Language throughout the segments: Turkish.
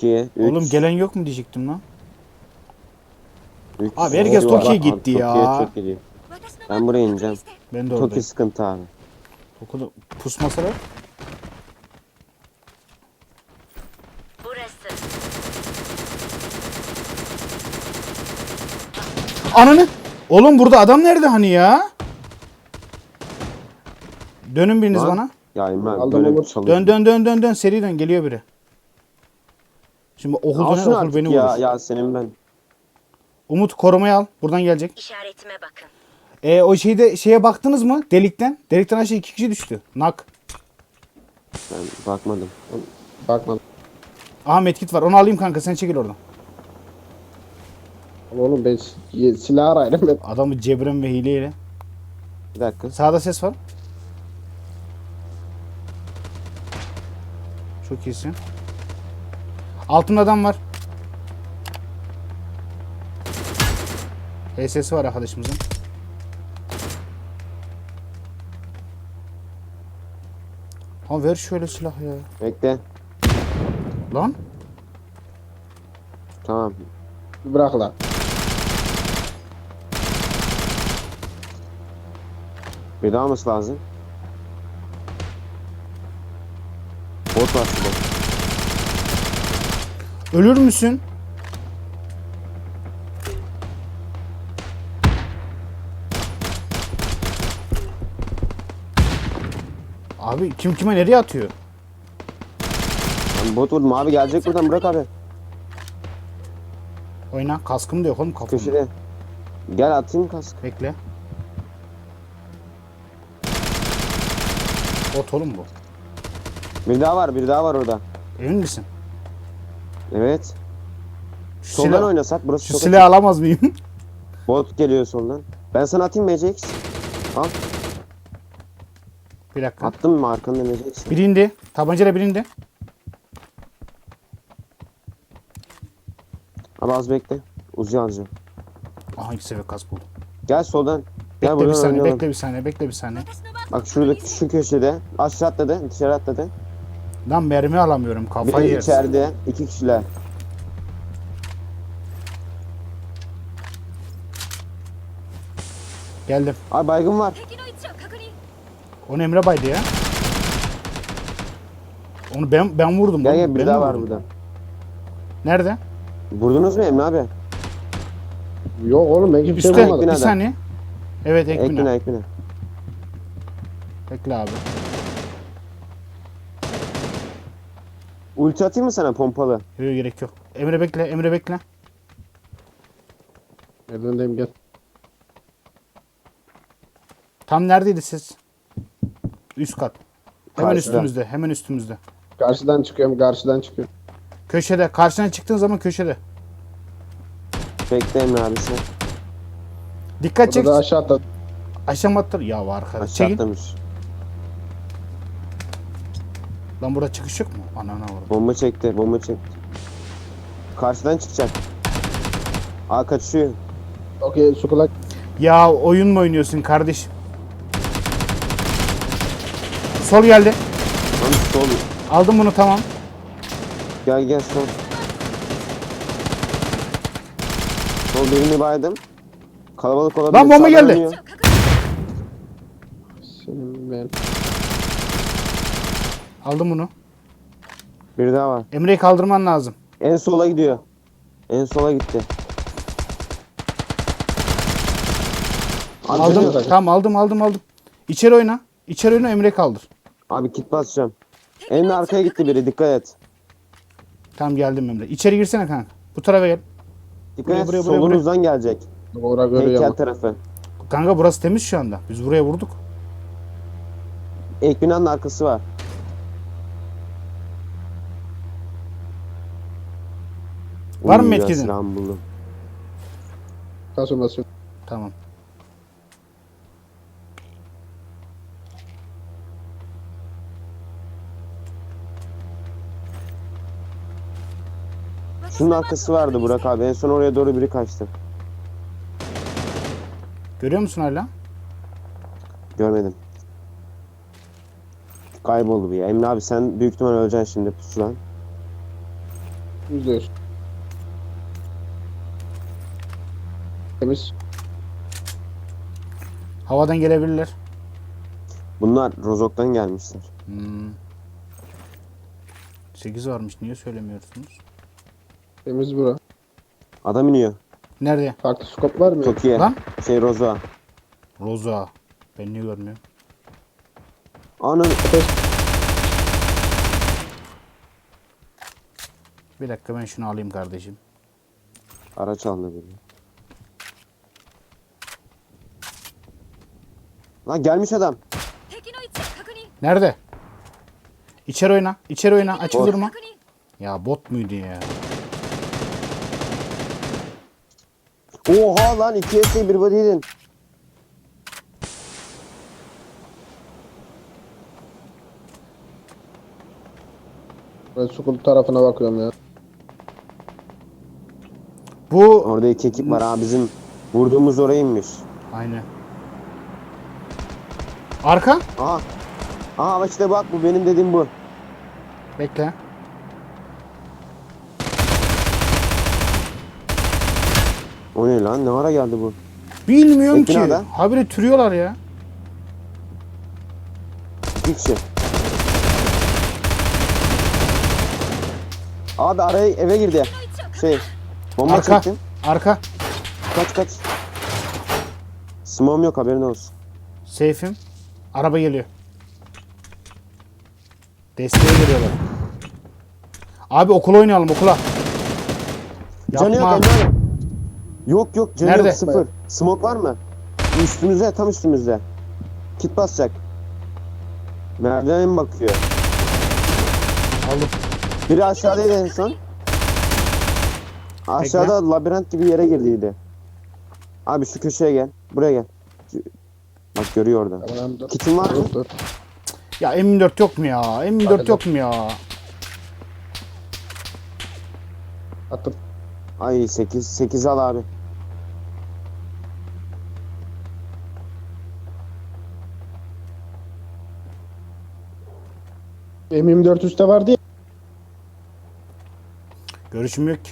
2, 3, Oğlum gelen yok mu diyecektim lan. 3. Abi herkes Toki'ye gitti ya. çok gidiyor. Ben buraya ineceğim. Ben de Toki oradayım. sıkıntı abi. Okulu pusmasalar. Burası. Ananı. Oğlum burada adam nerede hani ya? Dönün biriniz Lan. bana. Ya İmran Aldım böyle Umut. çalıyor. Dön dön dön dön dön seri dön geliyor biri. Şimdi okul döner okul artık beni ya, vurur. ya senin ben. Umut korumaya al. Buradan gelecek. İşaretime bakın. E o şeyde şeye baktınız mı? Delikten. Delikten aşağı iki kişi düştü. Nak. Ben bakmadım. Bakmadım. Aha medkit var. Onu alayım kanka sen çekil oradan. Oğlum ben si- silah arayayım ben. Adamı cebren ve hileyle. Bir dakika. Sağda ses var. Çok iyisin. Altında adam var. HS'si var arkadaşımızın. Ha ver şöyle silah ya. Bekle. Lan. Tamam. Bırak lan. Bir daha olması lazım. Bot var şurada. Ölür müsün? Abi kim kime nereye atıyor? Ben bot vurdum abi gelecek buradan bırak abi. Oyna. Kaskım da yok oğlum kafamda. Köşede. Gel atayım kask. Bekle. Bot oğlum bu. Bir daha var bir daha var orada. Emin misin? Evet. Şu Soldan silah, oynasak burası şu çok silahı alamaz mıyım? açık. Bot geliyor soldan. Ben sana atayım MCX. Al. bir dakika. Attım mı arkanda MCX? Biri indi. Tabancayla biri indi. Abi az bekle. Uzi alacağım. Aha iki seviye kask buldum. Gel soldan. Gel Bekle bir saniye, oynayalım. bekle bir saniye, bekle bir saniye. Bak şurada şu köşede. Aşağı atladı. Dışarı atladı. Lan mermi alamıyorum kafayı Biri yersin. içeride. iki kişiler. Geldim. Abi baygın var. 敵の位置を確認 Onu Emre baydı ya. Onu ben ben vurdum. Gel oğlum, gel bir ben daha mi var vurdum? burada. Nerede? Vurdunuz mu Emre abi? Yok oğlum ben kimse Üstte. bulamadım. Bir binada. saniye. Evet ek Ekbine bina. ekbine. Bekle abi. Ulti atayım mı sana pompalı? Yok gerek yok. Emre bekle, Emre bekle. Merdivendeyim gel. Tam neredeydi siz? Üst kat. Hemen Karşıda. üstümüzde, hemen üstümüzde. Karşıdan çıkıyorum karşıdan çıkıyorum. Köşede, karşına çıktığın zaman köşede. Bekle Emre abi sen. Dikkat çek. Orada da aşağı atladı. Aşağı mı attır? Ya var arkadaş. Aşağı Çekil. atlamış. Lan burada çıkış yok mu? Anana vurdu. Bomba çekti bomba çekti. Karşıdan çıkacak. Aa kaçıyor. Okey su kulak. Ya oyun mu oynuyorsun kardeşim? Sol geldi. Lan sol. Aldım bunu tamam. Gel gel sol. Sol birini baydım. Kalabalık olabilir. Lan bomba sağdan geldi. oynuyor. Senin ben. Aldım bunu. Bir daha var. Emre'yi kaldırman lazım. En sola gidiyor. En sola gitti. Aldım. dönüyor. Tamam aldım aldım aldım. İçeri oyna. İçeri oyna Emre'yi kaldır. Abi kit basacağım. En arkaya gitti biri dikkat et. Tamam geldim Emre. İçeri girsene kanka. Bu tarafa gel. Dikkat Buraya, et buraya, buraya, solunuzdan gelecek. Orada görüyor Heykel ama. tarafı. Kanka burası temiz şu anda. Biz buraya vurduk. Ek binanın arkası var. Var mı medkit'in? silahımı buldum. Kasım basıyor. Tamam. Şunun arkası vardı Burak abi. En son oraya doğru biri kaçtı. Görüyor musun hala? Görmedim. Kayboldu bir ya. Emre abi sen büyük ihtimal öleceksin şimdi pusulan. Yüzde yüz. Temiz. Havadan gelebilirler. Bunlar Rozok'tan gelmişler. Hmm. 8 varmış. Niye söylemiyorsunuz? Temiz bura. Adam iniyor. Nerede? Farklı skop var mı? Çok iyi. Lan? Şey Rozo. Roza. Ben niye görmüyorum? Anın. Bir dakika ben şunu alayım kardeşim. Araç aldı biri. Lan gelmiş adam. Nerede? İçeri oyna. İçeri oyna. Açık Bot. durma. Ya bot muydu ya? Oha lan 2 SE 1 body'ydin. Ben Sukul tarafına bakıyorum ya. Bu Orada iki ekip var ha bizim vurduğumuz orayıymış. aynı. Arka? Aha. Aha bak işte bak bu benim dediğim bu. Bekle. O ne lan ne ara geldi bu? Bilmiyorum Bekle ki. adam. Habire türüyorlar ya. İki kişi. Abi araya eve girdi. Şey bomba Arka. çektim. Arka. Kaç kaç. Smoke'um yok haberin olsun. Seyfim. Araba geliyor. Desteğe geliyorlar. Abi okula oynayalım okula. Canı yok Yapma. Emre. Yok yok canı Nerede? yok sıfır. Smoke var mı? Üstümüzde tam üstümüzde. Kit basacak. Merdivene mi bakıyor? Aldım. Biri aşağıdaydı en son. Aşağıda labirent gibi yere girdiydi. Abi şu köşeye gel. Buraya gel. Bak görüyor orada. Tamam dur. Kitin var mı? Dur dur. Ya M4 yok mu ya? M4 Bakacağım. yok mu ya? Attım. Ay 8 8 al abi. M24 üstte vardı ya. Görüşüm yok ki.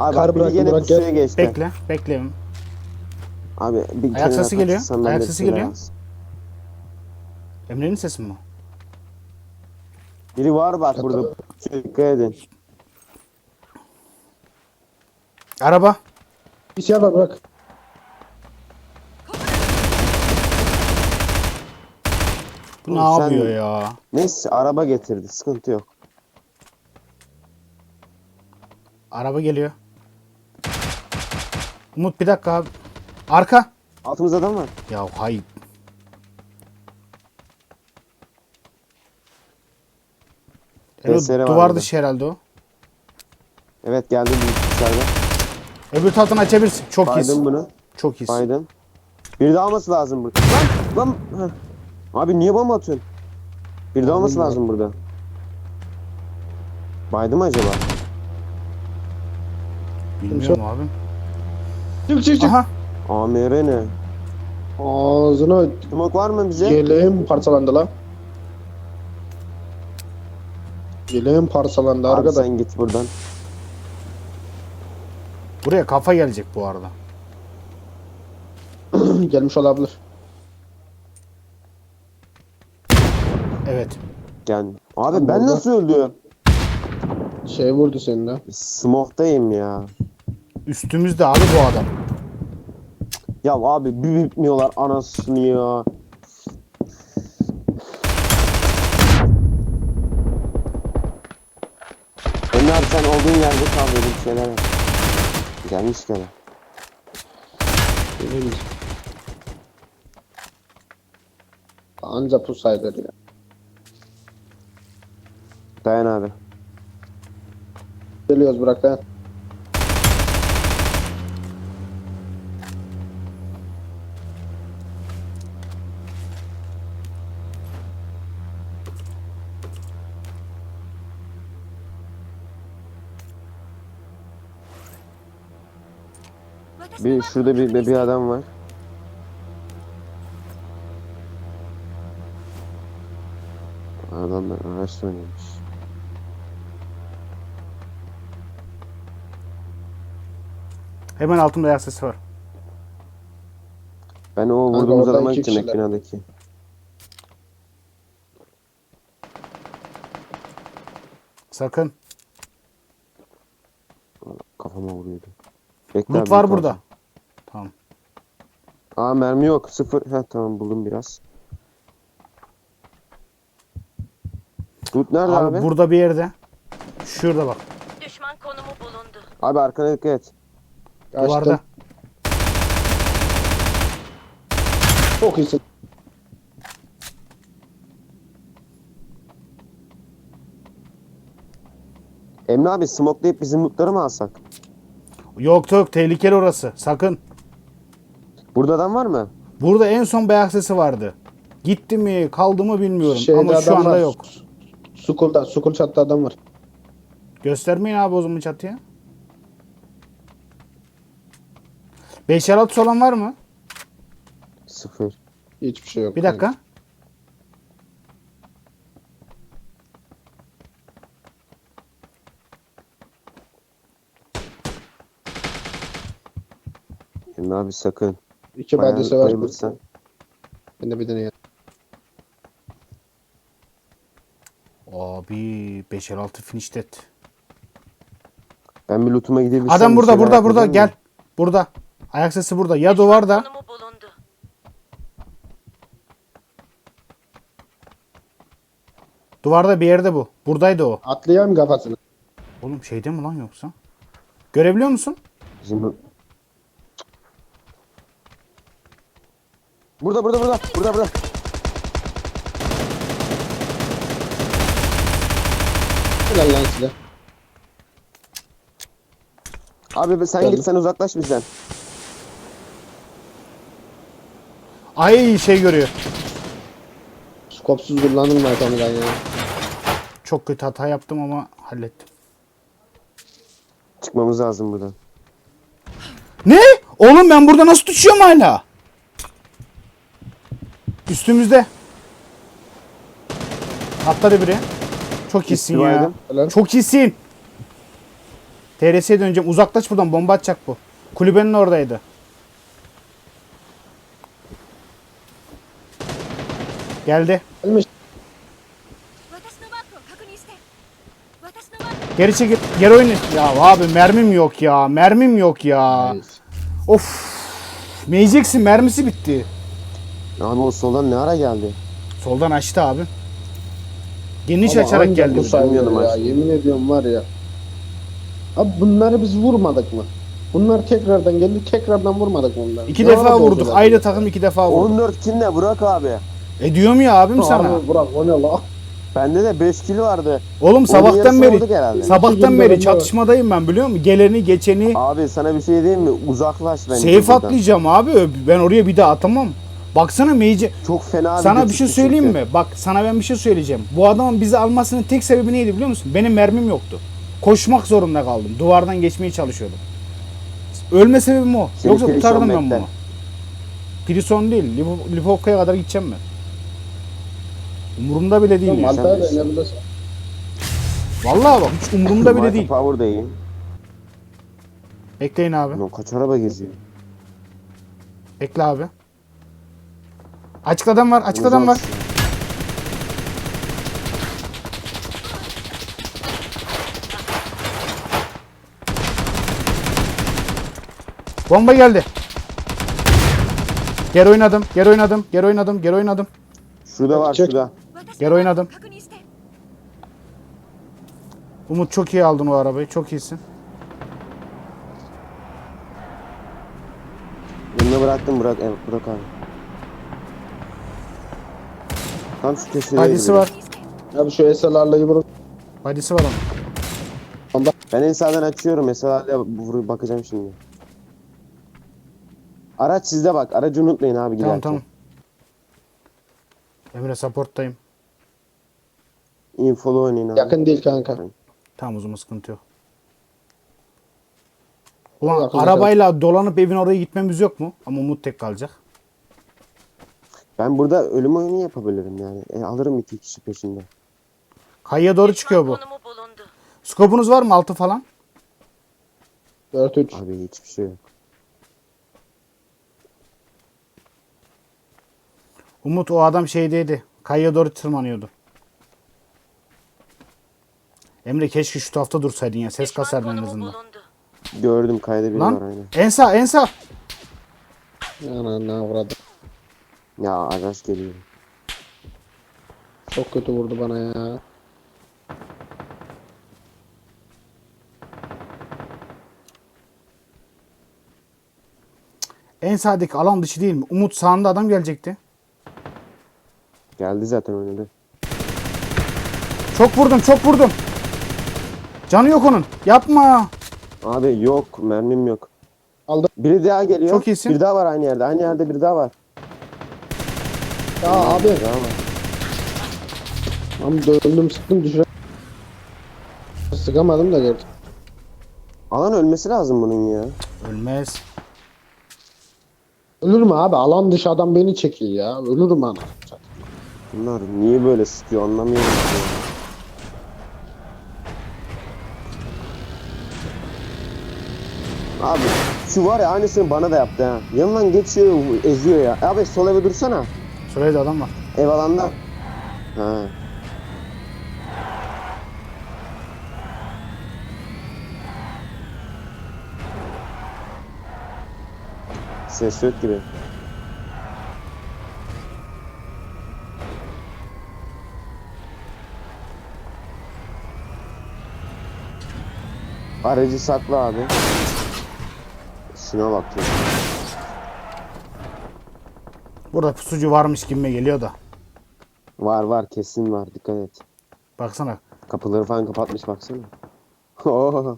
Abi Kar bak biri bıraktım, gene bırak pusuya gel. geçti. Bekle. Bekle. Abi bir Ayak sesi geliyor. Ayak sesi geliyor. Emre'nin sesi mi? Biri var bak burada. Dikkat edin. Araba. Bir şey var bırak. Bu ne Oğlum sen- yapıyor ya? Neyse araba getirdi. Sıkıntı yok. Araba geliyor. Umut bir dakika abi. Arka. Altımızda adam var. Ya hayır. Evet, var duvar dışı herhalde o. Evet geldi bir dışarıda. Öbür taraftan açabilirsin. Çok Baydım iyisin. bunu. Çok iyisin. Baydım. Bir daha alması lazım burada. Lan lan. Heh. Abi niye bomba atıyorsun? Bir daha alması lazım burada. Baydı mı acaba? Bilmiyorum abi. Çık çık çık. Aha. AMR ne? Ağzına Smoke var mı bize? Yeleğim parçalandı lan. Yeleğim parçalandı Abi arkadaş. sen git buradan. Buraya kafa gelecek bu arada. Gelmiş olabilir. Evet. Gel. Abi ben burada. nasıl öldüm? Şey vurdu seni de. Smoke'dayım ya. Üstümüzde abi bu adam. Ya abi bir bitmiyorlar anasını ya. Ömer sen olduğun yerde kal dedi bir şeyler. Gelmiş gene. Gelmiş. Anca pusaydır ya. Dayan abi. Geliyoruz bırak lan. Bir şurada bir, bir adam var. Adamlar araçla oynamış. Hemen altımda ayak sesi var. Ben o vurduğumuz orada adama iki gideceğim ek kişiler. binadaki. Sakın. Kafama vuruyordu. Bekle Loot abi, var loot burada. Aa mermi yok. Sıfır. Heh tamam buldum biraz. Loot nerede Abi, abi? burada bir yerde. Şurada bak. Düşman konumu bulundu. Abi arkana dikkat et. Duvarda. Açtım. Çok iyisin. Emre abi smokelayıp bizim lootları mı alsak? Yok yok tehlikeli orası. Sakın. Burada adam var mı? Burada en son ayak sesi vardı. Gitti mi kaldı mı bilmiyorum Şeyde ama şu adam anda var. yok. Sukulda, sukul çatta adam var. Göstermeyin abi o zaman çatıya. 5 altı olan var mı? Sıfır. Hiçbir şey yok. Bir dakika. Emre abi sakın. İki Bayağı badisi var. bayılırsan. Ben de bir deneyeyim. Abi 5 altı finish dead. Ben bir lootuma gidebilsem. Adam burada burada burada gel. Burada. Ayak sesi burada. Ya duvarda. Duvarda bir yerde bu. Buradaydı o. Atlayayım kafasını. Oğlum şeyde mi lan yoksa? Görebiliyor musun? Bizim... Burada burada burada. Burada burada. Helal lan size. Abi sen Geldim. git sen uzaklaş bizden. Ay şey görüyor. Skopsuz kullandım ben tam ya. Çok kötü hata yaptım ama hallettim. Çıkmamız lazım buradan. Ne? Oğlum ben burada nasıl düşüyorum hala? Üstümüzde. Atladı biri. Çok iyisin ya. Günaydın. Helal. Çok iyisin. TRS'ye döneceğim. Uzaklaş buradan. Bomba atacak bu. Kulübenin oradaydı. Geldi. Gelmiş. 私のマークを確認して。私のマーク Geri çekil. Geri oyna. Ya abi mermim yok ya. Mermim yok ya. Of. Meyeceksin mermisi bitti. Abi o soldan ne ara geldi? Soldan açtı abi. Geniş Ama açarak ancak geldi. Bu sayılır ya. aslında. Yemin ediyorum var ya. Abi bunları biz vurmadık mı? Bunlar tekrardan geldi tekrardan vurmadık mı bunları? İki Ne defa vurduk. oldular Aynı ya? takım iki defa vurdu. 14 kill ne Burak abi? E diyorum ya abim sana. Abi bırak o ne la? Bende de 5 kill vardı. Oğlum sabahtan yarısını beri herhalde. sabahtan İki beri günde çatışmadayım ben biliyor musun? Geleni geçeni Abi sana bir şey diyeyim mi? Uzaklaş bence. safe buradan. atlayacağım abi. Ben oraya bir daha atamam. Baksana Meyce Çok fena sana bir şey söyleyeyim çünkü. mi? Bak sana ben bir şey söyleyeceğim. Bu adamın bizi almasının tek sebebi neydi biliyor musun? Benim mermim yoktu. Koşmak zorunda kaldım. Duvardan geçmeye çalışıyordum. Ölme sebebim o. Seni Yoksa tutardım ben bunu. Prison değil. Lipo- Lipovka'ya kadar gideceğim ben. Umurumda bile değil. Tamam ya. Altay da bilirsin. önemli. Vallahi bak hiç umurumda bile değil. Power da iyi. Bekleyin abi. Lan kaç araba geziyor? Bekle abi. Açık adam var. Açık adam var. Bomba geldi. Geri oynadım. Geri oynadım. Geri oynadım. Geri oynadım. Şurada var Çek. şurada. Geri oynadım. Umut çok iyi aldın o arabayı. Çok iyisin. Önüne bıraktım bırak, e, bırak abi. Tam şu köşeye var. Abi şu SLR'la vurun. Badisi var onun. Ben en sağdan açıyorum. SLR'la vurup bakacağım şimdi. Araç sizde bak. Aracı unutmayın abi Tamam giderken. tamam. Emre supporttayım. Infolu oynayın abi. Yakın değil kanka. Tamam o zaman sıkıntı yok. Ulan arabayla dolanıp evin oraya gitmemiz yok mu? Ama Umut tek kalacak. Ben burada ölüm oyunu yapabilirim yani. E, alırım iki kişi peşinde. Kayıya doğru çıkıyor bu. konumu bulundu. Skopunuz var mı altı falan? 4-3. Abi hiçbir şey yok. Umut o adam şeydeydi. Kayıya doğru tırmanıyordu. Emre keşke şu tarafta dursaydın ya. Ses Düşman kasardın en konumu azından. bulundu. Gördüm kayda biri var Lan aynen. en sağ en sağ. Ana ne avradı. Ya araç geliyor. Çok kötü vurdu bana ya. En sağdaki alan dışı değil mi? Umut sağında adam gelecekti. Geldi zaten oynadı. Çok vurdum çok vurdum. Canı yok onun. Yapma. Abi yok mermim yok. Aldım. Biri daha geliyor. Çok iyisin. Bir daha var aynı yerde. Aynı yerde bir daha var. Ya abi. Ama döndüm sıktım düşüre. Sıkamadım da gördüm. Alan ölmesi lazım bunun ya. Ölmez. Ölür mü abi? Alan dışı adam beni çekiyor ya. Ölürüm ana. Bunlar niye böyle sıkıyor anlamıyorum. ki ya. Abi şu var ya aynısını bana da yaptı ha. Yanından geçiyor eziyor ya. Abi sol eve dursana. Şurada adam var. Ev alanda. Ha. Ses yok gibi. Aracı sakla abi. Şuna bak. Burada pusucu varmış gibime geliyor da. Var var kesin var dikkat et. Baksana. Kapıları falan kapatmış baksana. Oo.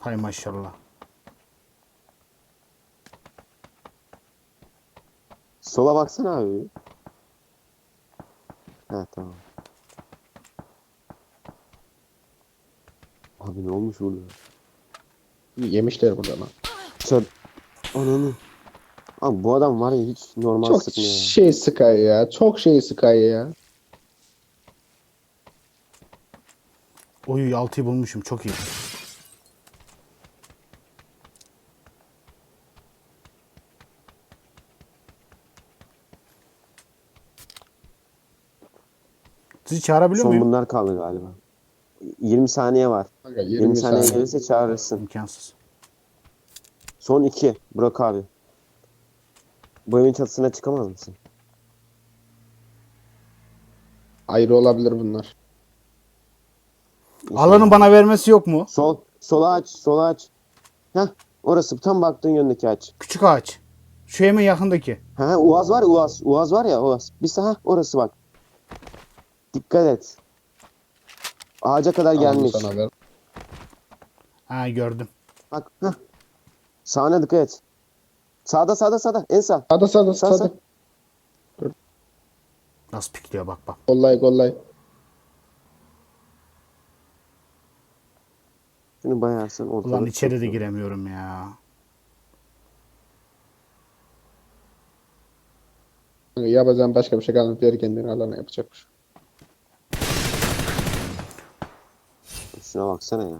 Hay maşallah. Sola baksana abi. Ha tamam. Abi ne olmuş burada? Yemişler burada lan. Çöp. Ananı. Abi bu adam var ya hiç normal Çok sıkmıyor. ya. şey sıkay ya. Çok şey sıkay ya. Oy 6'yı bulmuşum çok iyi. Sizi çağırabiliyor Son muyum? bunlar kaldı galiba. 20 saniye var. Kanka 20, 20 saniye saniye. gelirse çağırırsın. İmkansız. Son 2. Burak abi. Bu evin çatısına çıkamaz mısın? Ayrı olabilir bunlar. Alanın bana vermesi yok mu? Sol. Sola aç. Sola aç. Heh. Orası tam baktığın yöndeki aç. Küçük ağaç. Şu hemen yakındaki. Ha Uaz var ya Uaz. Uaz var ya Uaz. Bir sağ orası bak. Dikkat et. Ağaca kadar gelmiş. Sana ver. Ha gördüm. Bak. Heh. Sağına dikkat et. Sağda sağda sağda. En sağ. Sağda sağda Sağ, sağda. Nasıl pikliyor bak bak. Kollay kollay. Şunu bayarsan ortalık. Ulan içeri de giremiyorum ya. Kanka Yapacağım başka bir şey kalmadı. Diğer kendini alana yapacakmış. Şuna baksana ya.